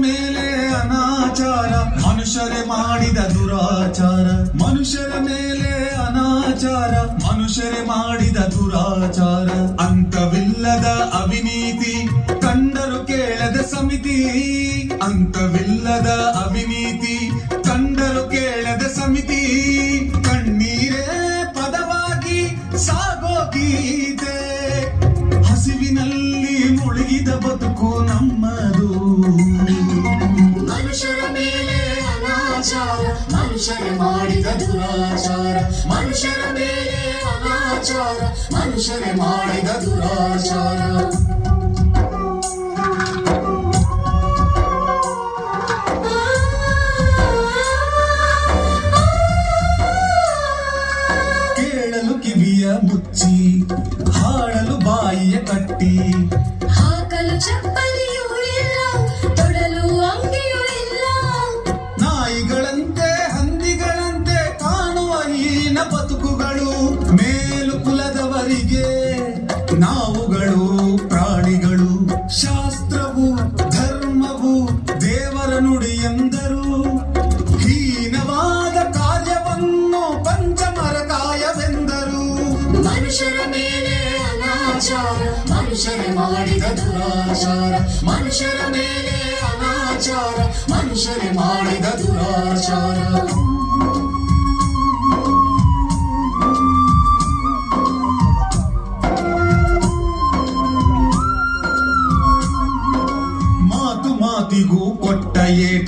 ಮೇಲೆ ಅನಾಚಾರ, ಮನುಷ್ಯರೇ ಮಾಡಿದ ದುರಾಚಾರ. ಮನುಷ್ಯರ ಮೇಲೆ ಅನಾಚಾರ, ಮನುಷ್ಯರೇ ಮಾಡಿದ ದುರಾಚಾರ. ಅಂತವಿಲ್ಲದ ಅವಿನೀತಿ, ಕಂಡರು ಕೇಳದ ಸಮಿತಿ. ಅಂತವಿಲ್ಲದ ಅವಿನೀತಿ, ಕಂಡರು ಕೇಳದ ಸಮಿತಿ. ಮನುಷ್ಯರ ಮೇಲೆ ಅನಾಚಾರ ಮನುಷ್ಯರ ಮಾಡಿದ ದುರಾಚಾರ. ಮನುಷ್ಯರ ಮೇಲೆ ಅನಾಚಾರ ಮನುಷ್ಯರ ಮಾಡಿದ ದುರಾಚಾರ. ಕೇಳಲು ಕಿವಿಯ ಮುಚ್ಚಿ. ಮನುಷ್ಯರ ಮೇಲೆ ಅನಾಚಾರ, ಮನುಷ್ಯರ ಮಾಡಿದ ದುರಾಚಾರ, ಮನುಷ್ಯರ ಮೇಲೆ ಅನಾಚಾರ, ಮನುಷ್ಯರ ಮಾಡಿದ ದುರಾಚಾರ. ಮಾತು ಮಾತಿಗೂ ಕೊಟ್ಟ ಏಟಿಗೆ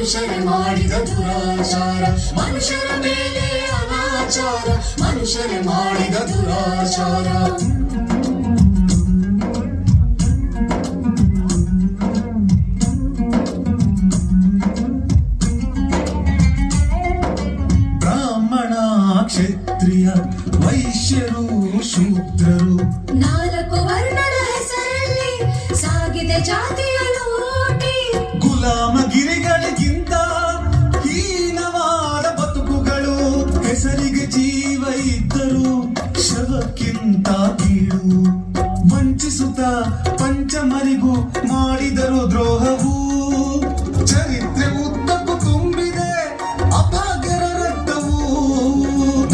ಮನುಷ್ಯರ ಮಾಡಿದ ದುರಾಚಾರ ಮನುಷ್ಯರ ಮೇಲೆ ಅನಾಚಾರ ಮನುಷ್ಯರ ಮಾಡಿದ ದುರಾಚಾರ. ಬ್ರಾಹ್ಮಣ ಕ್ಷತ್ರಿಯ ವೈಶ್ಯರು ಶೂದ್ರರು. ನಾಲ್ಕು ವರ್ಣದ ಹೆಸರಲ್ಲಿ ಸಾಗಿದೆ ಜಾತಿಯ ಲೂಟಿ ಇದ್ದರು ಶವಕ್ಕಿಂತ ಕೀಳು. ವಂಚಿಸುತ್ತ ಪಂಚಮರಿಗೂ ಮಾಡಿದರು ದ್ರೋಹವು. ಚರಿತ್ರೆ ಉದ್ದಕ್ಕೂ ತುಂಬಿದೆ, ಅಭಾಗ್ಯರ ರಕ್ತವು.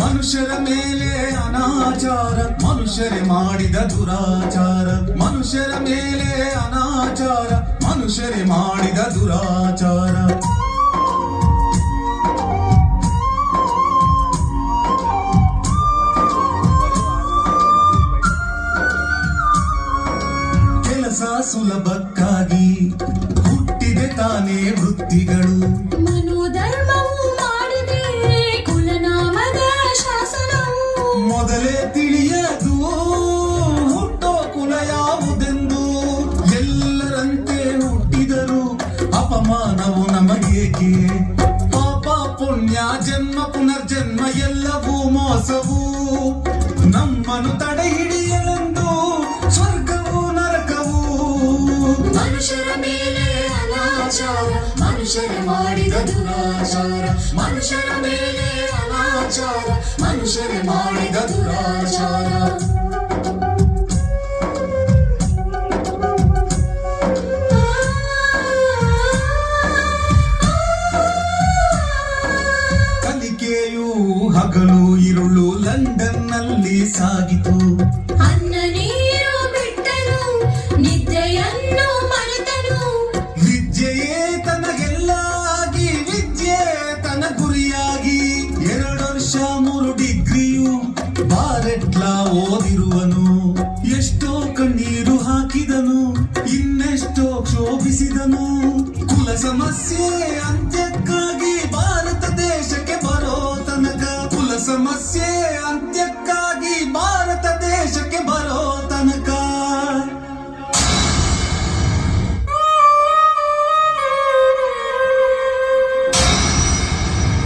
ಮನುಷ್ಯರ ಮೇಲೆ ಅನಾಚಾರ, ಮನುಷ್ಯರೇ ಮಾಡಿದ ದುರಾಚಾರ. ಮನುಷ್ಯರ ಮೇಲೆ ಅನಾಚಾರ, ಮನುಷ್ಯರೇ ಮಾಡಿದ ದುರಾಚಾರ. ಸುಲಭಕ್ಕಾಗಿ ಹುಟ್ಟಿದೆ ತಾನೇ ವೃತ್ತಿಗಳು. ಮನೋಧರ್ಮವು ಮಾಡಿದೆ ಕುಲನಾಮದ ಶಾಸನವು. ಮೊದಲೇ ತಿಳಿಯದು ಹುಟ್ಟೋ ಕುಲ ಯಾವುದೆಂದು ಎಲ್ಲರಂತೆ ಹುಟ್ಟಿದರು ಅಪಮಾನವು ನಮಗೇಕೆ? ಪಾಪ ಪುಣ್ಯ ಜನ್ಮ ಪುನರ್ಜನ್ಮ ಎಲ್ಲವೂ ಮೋಸವು. ನಮ್ಮನ್ನು ಮನುಷ್ಯರ ಮಾಡಿದ ದುರಾಚಾರ ಮನುಷ್ಯರ ಮೇಲೆ ಅನಾಚಾರ ಮನುಷ್ಯರು ಮಾಡಿದ ದುರಾಚಾರ. ಕಲಿಕೆಯು ಹಗಲು ಇರುಳು ಲಂಡನ್ನಲ್ಲಿ ಸಾಗಿತು. ಓದಿರುವನು, ಎಷ್ಟೋ ಕಣ್ಣೀರು ಹಾಕಿದನು, ಇನ್ನೆಷ್ಟೋ ಕ್ಷೋಭಿಸಿದನು. ಕುಲ ಸಮಸ್ಯೆ ಅಂತ್ಯಕ್ಕಾಗಿ ಭಾರತ ದೇಶಕ್ಕೆ ಬರೋ ತನಕ ಕುಲ ಸಮಸ್ಯೆ